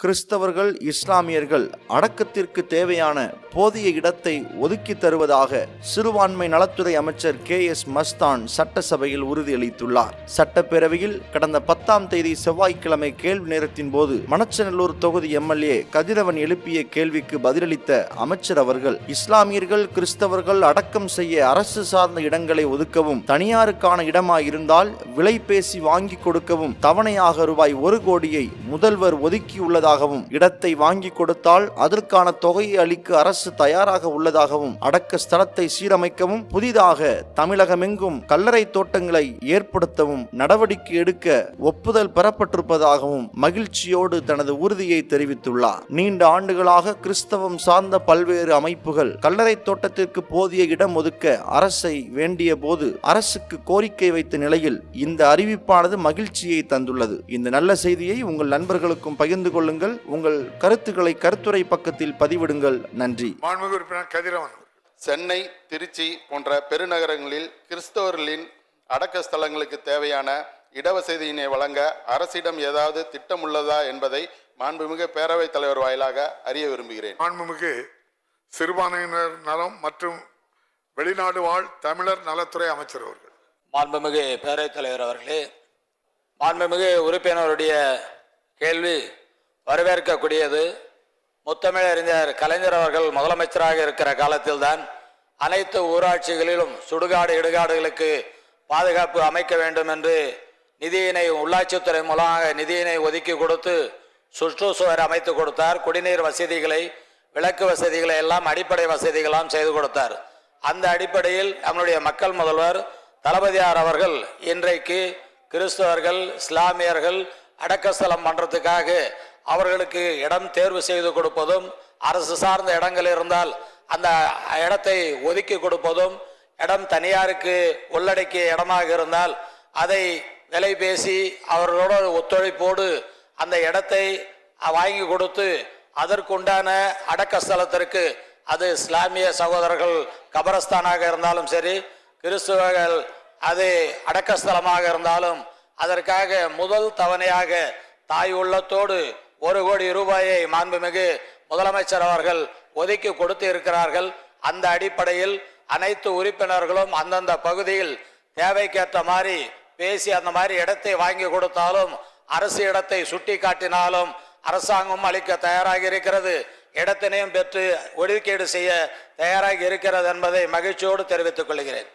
கிறிஸ்தவர்கள் இஸ்லாமியர்கள் அடக்கத்திற்கு தேவையான போதிய இடத்தை ஒதுக்கி தருவதாக சிறுபான்மை நலத்துறை அமைச்சர் கே எஸ் மஸ்தான் சட்டசபையில் உறுதியளித்துள்ளார். சட்டப்பேரவையில் கடந்த பத்தாம் தேதி செவ்வாய்க்கிழமை கேள்வி நேரத்தின் போது மணச்சநல்லூர் தொகுதி எம்எல்ஏ கதிரவன் எழுப்பிய கேள்விக்கு பதிலளித்த அமைச்சர் அவர்கள் இஸ்லாமியர்கள் கிறிஸ்தவர்கள் அடக்கம் செய்ய அரசு சார்ந்த இடங்களை ஒதுக்கவும் தனியாருக்கான இடமாயிருந்தால் விலை பேசி வாங்கி கொடுக்கவும் தவணையாக ரூபாய் ஒரு கோடியை முதல்வர் உள்ளதாகவும் இடத்தை வாங்கி கொடுத்தால் அதற்கான தொகையை அளிக்க அரசு தயாராக உள்ளதாகவும் அடக்க ஸ்தலத்தை சீரமைக்கவும் புதிதாக தமிழகமெங்கும் கல்லறை தோட்டங்களை ஏற்படுத்தவும் நடவடிக்கை எடுக்க ஒப்புதல் பெறப்பட்டிருப்பதாகவும் மகிழ்ச்சியோடு தனது உறுதியை தெரிவித்துள்ளார். நீண்ட ஆண்டுகளாக கிறிஸ்தவம் சார்ந்த பல்வேறு அமைப்புகள் கல்லறை தோட்டத்திற்கு போதிய இடம் ஒதுக்க அரசை வேண்டிய போது அரசுக்கு கோரிக்கை வைத்த நிலையில் இந்த அறிவிப்பானது மகிழ்ச்சியை தந்துள்ளது. இந்த நல்ல செய்தியை உங்கள் நண்பர்களுக்கும் பகிர்ந்து கொள்ளுங்கள். உங்கள் கருத்துக்களை கருத்துரை பக்கத்தில் பதிவிடுங்கள். நன்றி. மாண்புமிகு உறுப்பினர் கதிரவன். சென்னை திருச்சி போன்ற பெருநகரங்களில் கிறிஸ்தவர்களின் அடக்க ஸ்தலங்களுக்கு தேவையான இடவசதியினை வழங்க அரசிடம் ஏதாவது திட்டம் உள்ளதா என்பதை மாண்புமிகு பேரவைத் தலைவர் வாயிலாக அறிய விரும்புகிறேன். மாண்புமிகு சிறுபான்மையினர் நலம் மற்றும் வெளிநாடு வாழ் தமிழர் நலத்துறை அமைச்சர் அவர்கள். மாண்புமிகு பேரவைத் தலைவர் அவர்களே மாண்புமிகு உறுப்பினருடைய கேள்வி வரவேற்கக்கூடியது. முத்தமிழறிஞர் கலைஞர் அவர்கள் முதலமைச்சராக இருக்கிற காலத்தில்தான் அனைத்து ஊராட்சிகளிலும் சுடுகாடு இடுகாடுகளுக்கு பாதுகாப்பு அமைக்க வேண்டும் என்று நிதியினை உள்ளாட்சித்துறை மூலமாக நிதியினை ஒதுக்கி கொடுத்து சுற்றுச்சுவர் அமைத்து கொடுத்தார். குடிநீர் வசதிகளை விளக்கு வசதிகளை எல்லாம் அடிப்படை வசதிகளாம் செய்து கொடுத்தார். அந்த அடிப்படையில் நம்முடைய மக்கள் முதல்வர் தளபதியார் அவர்கள் இன்றைக்கு கிறிஸ்தவர்கள் இஸ்லாமியர்கள் அடக்கஸ்தலம் பண்ணுறதுக்காக அவர்களுக்கு இடம் தேர்வு செய்து கொடுப்பதும் அரசு சார்ந்த இடங்கள் இருந்தால் அந்த இடத்தை ஒதுக்கி கொடுப்பதும் இடம் தனியாருக்கு உள்ளடக்கிய இடமாக இருந்தால் அதை விலை பேசி அவர்களோட ஒத்துழைப்போடு அந்த இடத்தை வாங்கி கொடுத்து அதற்குண்டான அடக்க ஸ்தலத்திற்கு அது இஸ்லாமிய சகோதரர்கள் கபரஸ்தானாக இருந்தாலும் சரி கிறிஸ்துவர்கள் அது அடக்கஸ்தலமாக இருந்தாலும் அதற்காக முதல் தவணையாக தாய் உள்ளத்தோடு ஒரு கோடி ரூபாயை மாண்புமிகு முதலமைச்சர் அவர்கள் ஒதுக்கி கொடுத்து இருக்கிறார்கள். அந்த அடிப்படையில் அனைத்து உறுப்பினர்களும் அந்தந்த பகுதியில் தேவைக்கேற்ற மாதிரி பேசி அந்த மாதிரி இடத்தை வாங்கி கொடுத்தாலும் அரசு இடத்தை சுட்டி காட்டினாலும் அரசாங்கம் அளிக்க தயாராக இருக்கிறது. இடத்தினையும் பெற்று ஒதுக்கீடு செய்ய தயாராக இருக்கிறது என்பதை மகிழ்ச்சியோடு தெரிவித்துக் கொள்கிறேன்.